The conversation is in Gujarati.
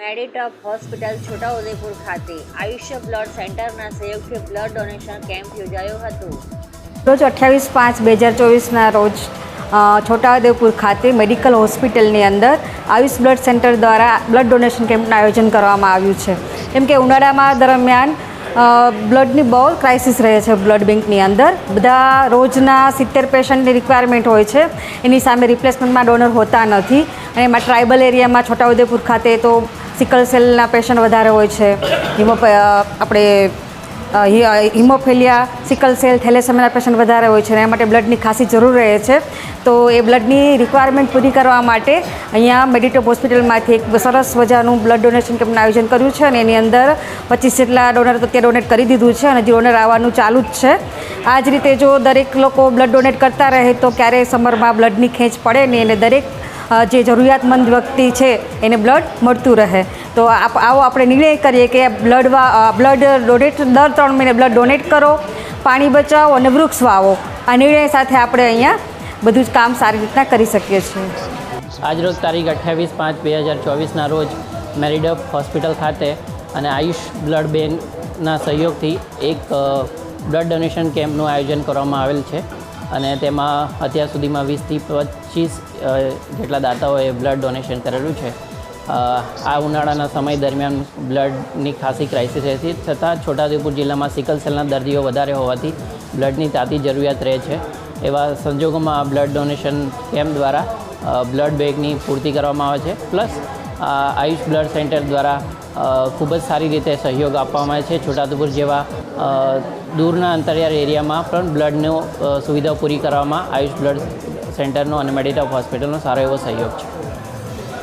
મેડિટોપ હોસ્પિટલ છોટાઉદેપુર ખાતે આયુષ્ય બ્લડ સેન્ટરના સહયોગથી બ્લડ ડોનેશન કેમ્પ યોજાયો હતો. રોજ અઠ્યાવીસ પાંચ બે હજાર ચોવીસના રોજ છોટાઉદેપુર ખાતે મેડિકલ હોસ્પિટલની અંદર આયુષ બ્લડ સેન્ટર દ્વારા બ્લડ ડોનેશન કેમ્પનું આયોજન કરવામાં આવ્યું છે. કેમ કે ઉનાળામાં દરમિયાન બ્લડની બહુ ક્રાઇસિસ રહે છે બ્લડ બેંકની અંદર. બધા રોજના સિત્તેર પેશન્ટની રિક્વાયરમેન્ટ હોય છે. એની સામે રિપ્લેસમેન્ટમાં ડોનર હોતા નથી. અને એમાં ટ્રાઇબલ એરિયામાં છોટાઉદેપુર ખાતે તો સિકલ સેલના પેશન્ટ વધારે હોય છે. હિમો આપણે haemophilia, sickle cell thalassaemia patient વધારે હોય છે અને એના માટે બ્લડની ખાસી જરૂર રહે છે. તો એ બ્લડની રિક્વાયરમેન્ટ પૂરી કરવા માટે અહીંયા મેડિટોપ હોસ્પિટલમાંથી એક સરસ મજાનું બ્લડ ડોનેશન કેમ્પનું આયોજન કર્યું છે અને એની અંદર પચીસ જેટલા ડોનર તો ત્યાં ડોનેટ કરી દીધું છે અને હજી ડોનર આવવાનું ચાલુ જ છે. આ જ રીતે જો દરેક લોકો બ્લડ ડોનેટ કરતા રહે તો ક્યારેય સમરમાં બ્લડની ખેંચ પડે નહીં અને દરેક જે જરૂરિયાતમંદ વ્યક્તિ છે, એને બ્લડ મળતું રહે. તો આવો આપણે નિર્ણય કરીએ કે બ્લડ બ્લડ ડોનેટ દર ત્રણ મહિને બ્લડ ડોનેટ કરો, પાણી બચાવો અને વૃક્ષ વાવો. આ નિર્ણય સાથે આપણે અહીંયા બધું જ કામ સારી રીતના કરી શકીએ છીએ. આજરોજ તારીખ અઠ્યાવીસ પાંચ બે હજાર ચોવીસના રોજ મેરીડપ હોસ્પિટલ ખાતે અને આયુષ બ્લડ બેંકના સહયોગથી એક બ્લડ ડોનેશન કેમ્પનું આયોજન કરવામાં આવેલ છે. અને તેમાં અત્યાર સુધીમાં વીસથી પચીસ જેટલા દાતાઓએ બ્લડ ડોનેશન કરેલું છે. આ ઉનાળાના સમય દરમિયાન બ્લડની ખાસી ક્રાઇસિસ રહેતી, છતાં છોટાઉદેપુર જિલ્લામાં સિકલ સેલના દર્દીઓ વધારે હોવાથી બ્લડની તાતી જરૂરિયાત રહે છે. એવા સંજોગોમાં આ બ્લડ ડોનેશન કેમ્પ દ્વારા બ્લડ બેગની પૂર્તિ કરવામાં આવે છે. પ્લસ આયુષ બ્લડ સેન્ટર દ્વારા ખૂબ જ સારી રીતે સહયોગ આપવામાં આવે છે છોટાઉદેપુર જેવા દૂરના અંતરિયાળ એરિયામાં પણ બ્લડનો સુવિધા પૂરી કરવામાં આયુષ બ્લડ સેન્ટરનો અને મેડિટોપ હોસ્પિટલનો સારો એવો સહયોગ છે.